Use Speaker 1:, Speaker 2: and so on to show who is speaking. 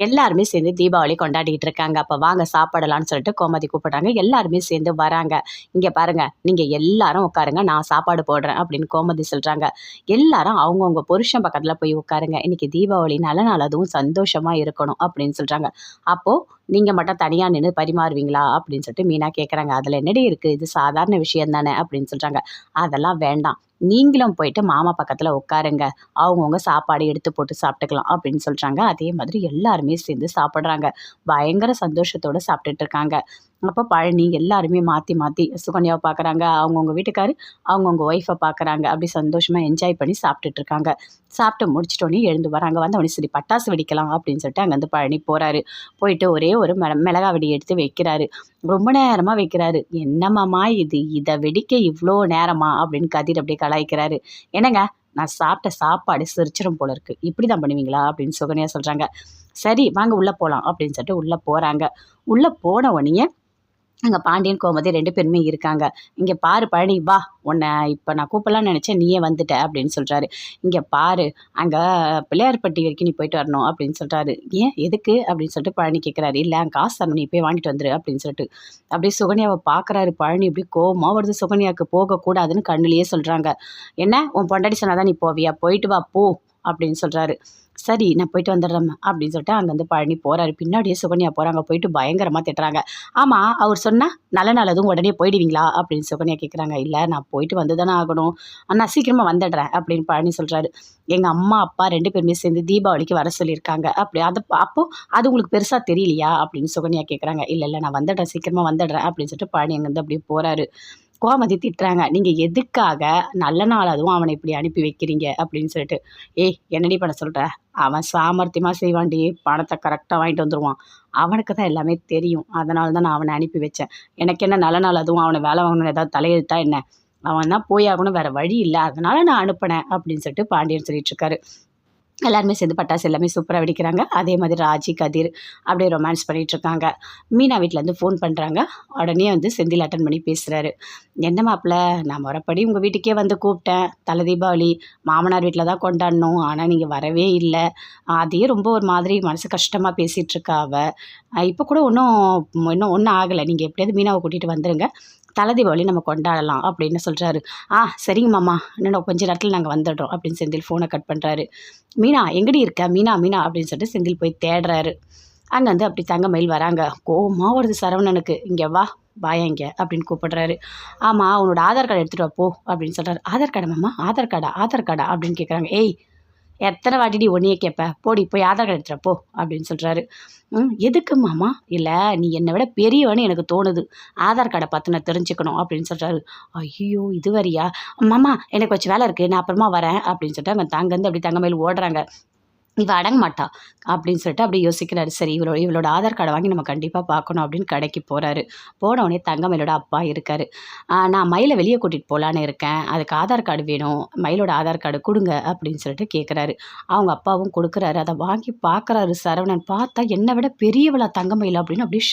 Speaker 1: எல்லாருமே சேர்ந்து தீபாவளி கொண்டாடிட்டு இருக்காங்க அப்போ வாங்க சாப்பிடலான்னு சொல்லிட்டு கோமதி கூப்பிடுறாங்க. எல்லாருமே சேர்ந்து வராங்க. இங்கே பாருங்க நீங்கள் எல்லாரும் உட்காருங்க நான் சாப்பாடு போடுறேன் அப்படின்னு கோமதி சொல்கிறாங்க எல்லாரும் அவங்கவுங்க புருஷன் பக்கத்தில் போய் உட்காருங்க. இன்னைக்கு தீபாவளி நல்ல நாள் அதுவும் சந்தோஷமாக இருக்கணும் அப்படின்னு சொல்கிறாங்க அப்போது நீங்கள் மட்டும் தனியாக நின்று பரிமாறுவீங்களா அப்படின்னு சொல்லிட்டு மீனா கேட்குறாங்க அதில் என்னடி இருக்குது இது சாதாரண விஷயம் தானே அப்படின்னு சொல்கிறாங்க அதெல்லாம் வேண்டாம். நீங்களும் போயிட்டு மாமா பக்கத்தில் உட்காருங்க. அவங்கவுங்க சாப்பாடு எடுத்து போட்டு சாப்பிட்டுக்கலாம் அப்படின்னு சொல்கிறாங்க அதே மாதிரி எல்லாருமே சேர்ந்து சாப்பிட்றாங்க. பயங்கர சந்தோஷத்தோடு சாப்பிட்டுட்டு இருக்காங்க. அப்போ பழனி எல்லாருமே மாற்றி மாற்றி சுகன்யாவை பார்க்குறாங்க அவங்கவுங்க வீட்டுக்காரு அவங்கவுங்க ஒய்ஃபை பார்க்குறாங்க அப்படி சந்தோஷமாக என்ஜாய் பண்ணி சாப்பிட்டுட்டு இருக்காங்க. சாப்பிட்டு முடிச்சிட்டோன்னே எழுந்து வராங்க. வந்தவொடனே சரி பட்டாசு வெடிக்கலாம் அப்படின்னு சொல்லிட்டு அங்கேருந்து பழனி போகிறாரு போயிட்டு ஒரே ஒரு மிள மிளகா வெடி எடுத்து வைக்கிறாரு. ரொம்ப நேரமாக வைக்கிறாரு. என்னம்மாம்மா இது? இதை வெடிக்க இவ்வளோ நேரமா? அப்படின்னு கதிர் அப்படியே கலாய்க்கிறாரு. என்னங்க? நான் சாப்பிட்ட சாப்பாடு சிரிச்சிடும் போல இருக்குது இப்படி தான் பண்ணுவீங்களா? அப்படின்னு சுகன்யா சொல்கிறாங்க சரி வாங்க உள்ளே போகலாம் அப்படின்னு சொல்லிட்டு உள்ளே போகிறாங்க உள்ளே போன உடனே அங்கே பாண்டியன் கோமதி ரெண்டு பேருமே இருக்காங்க. இங்கே பாரு பழனி வா. உன்னை இப்போ நான் கூப்பிடலாம்னு நினச்சேன் நீயே வந்துட்ட அப்படின்னு சொல்கிறாரு இங்கே பாரு அங்கே பிள்ளையார்பட்டி வரைக்கும் நீ போயிட்டு வரணும் அப்படின்னு சொல்கிறாரு ஏன் எதுக்கு? அப்படின்னு சொல்லிட்டு பழனி கேட்குறாரு இல்லை காசு தரணும் நீ போய் வாங்கிட்டு வந்துரு அப்படின்னு சொல்லிட்டு. அப்படியே சுகன்யாவை பார்க்குறாரு பழனி. இப்படி கோபமாக வருது சுகன்யாவுக்கு போகக்கூடாதுன்னு கண்ணுலேயே சொல்கிறாங்க என்ன? உன் பொண்டாடி சொன்னாதான் நீ போவியா? போயிட்டு வா போ அப்படின்னு சொல்கிறாரு சரி நான் போயிட்டு வந்துடுறேன் அப்படின்னு சொல்லிட்டு அங்கேருந்து பழனி போகிறாரு பின்னாடியே சுகன்யா போகிறாங்க போயிட்டு பயங்கரமாக திட்டுறாங்க. ஆமாம் அவர் சொன்னால் நல்ல நல்லதும் உடனே போயிடுவீங்களா? அப்படின்னு சுகன்யா கேட்குறாங்க இல்லை நான் போயிட்டு வந்து தானே ஆகணும். அண்ணா சீக்கிரமாக வந்துடுறேன் அப்படின்னு பழனி சொல்கிறாரு எங்கள் அம்மா அப்பா ரெண்டு பேருமே சேர்ந்து தீபாவளிக்கு வர சொல்லியிருக்காங்க. அப்படி அது அப்போது அது உங்களுக்கு பெருசாக தெரியலையா? அப்படின்னு சுகன்யா கேட்குறாங்க இல்லை இல்லை நான் வந்துடுறேன் சீக்கிரமாக வந்துடுறேன் அப்படின்னு சொல்லிட்டு பழனி அங்கேருந்து அப்படியே போகிறாரு கோமதி திட்டுறாங்க. நீங்கள் எதுக்காக நல்ல நாள் அதுவும் அவனை இப்படி அனுப்பி வைக்கிறீங்க? அப்படின்னு சொல்லிட்டு. ஏய் என்னடி பண்ண சொல்கிற அவன் சாமர்த்தியமாக செய்வாண்டி பணத்தை கரெக்டாக வாங்கிட்டு வந்துடுவான் அவனுக்கு தான் எல்லாமே தெரியும். அதனால தான் நான் அவனை அனுப்பி வச்சேன். எனக்கு என்ன நல்ல நாள் அதுவும் அவனை வேலை வாங்கணும்னு ஏதாவது தலையெழுத்தா என்ன? அவன் தான் போயாகணும் வேறு வழி இல்லை. அதனால் நான் அனுப்பினேன் அப்படின்னு சொல்லிட்டு பாண்டியன் சொல்லிட்டு இருக்காரு எல்லாருமே சேர்ந்து பட்டாசு எல்லாமே சூப்பராக வெடிக்கிறாங்க. அதே மாதிரி ராஜி கதிர் அப்படியே ரொமான்ஸ் பண்ணிகிட்ருக்காங்க மீனா வீட்டிலேருந்து ஃபோன் பண்ணுறாங்க உடனே வந்து செந்தில் அட்டன் பண்ணி பேசுகிறாரு என்ன மாப்பிள்ள நான் முறைப்படி உங்கள் வீட்டுக்கே வந்து கூப்பிட்டேன். தலை தீபாவளி மாமனார் வீட்டில் தான் கொண்டாடணும். ஆனால் நீங்கள் வரவே இல்லை. அதையே ரொம்ப ஒரு மாதிரி மனசு கஷ்டமாக பேசிகிட்ருக்கா அவள் இப்போ கூட ஒன்றும் இன்னும் ஒன்றும் ஆகலை. நீங்கள் எப்படியாவது மீனாவை கூட்டிகிட்டு வந்துடுங்க தலை தீபாவளி நம்ம கொண்டாடலாம் அப்படின்னு சொல்கிறாரு ஆ சரிங்க மாமா. இன்னும் கொஞ்ச நேரத்தில் நாங்கள் வந்துடுறோம் அப்படின்னு செந்தில் ஃபோனை கட் பண்ணுறாரு மீனா எங்கடி இருக்க? மீனா மீனா அப்படின்னு சொல்லிட்டு செந்தில் போய் தேடுறாரு. அங்கே வந்து அப்படி தங்க மயில் வராங்க. கோமா வருது சரவணனுக்கு. இங்கே வா வாயா இங்கே அப்படின்னு கூப்பிடுறாரு. ஆமாம் உன்னோட ஆதார் கார்டு எடுத்துகிட்டு வா போ அப்படின்னு சொல்கிறாரு ஆதார் கார்டு மாமா? ஆதார் கார்டா? ஆதார் கார்டா அப்படின்னு கேட்குறாங்க ஏய் எத்தனை வாட்டிடி ஒன்றையே கேட்ப போடி போய் ஆதார் கார்டு எடுத்துகிற போ அப்படின்னு சொல்கிறாரு ம் எதுக்கு மாமா? இல்லை நீ என்னை விட பெரியவன்னு எனக்கு தோணுது. ஆதார் கார்டை பார்த்து நான் தெரிஞ்சுக்கணும் அப்படின்னு சொல்கிறாரு ஐயோ இது வரியா மாமா எனக்கு கொஞ்சம் வேலை இருக்குது நான் அப்புறமா வரேன் அப்படின்னு சொல்லிட்டு அங்கே தங்கந்து அப்படி தங்க மேல் ஓடுறாங்க. இவ அடங்க மாட்டா அப்படின்னு சொல்லிட்டு அப்படி யோசிக்கிறாரு. சரி இவளோட இவளோட ஆதார் கார்டை வாங்கி நம்ம கண்டிப்பாக பார்க்கணும் அப்படின்னு கடைக்கு போகிறாரு போனவுடனே தங்கமயிலோட அப்பா இருக்கார். நான் மயிலை வெளியே கூட்டிகிட்டு போகலான்னு இருக்கேன். அதுக்கு ஆதார் கார்டு வேணும். மயிலோட ஆதார் கார்டு கொடுங்க அப்படின்னு சொல்லிட்டு கேட்குறாரு அவங்க அப்பாவும் கொடுக்குறாரு. அதை வாங்கி பார்க்குறாரு சரவணன். பார்த்தா என்னை விட பெரியவளா தங்கமயில் அப்படின்னு அப்படியே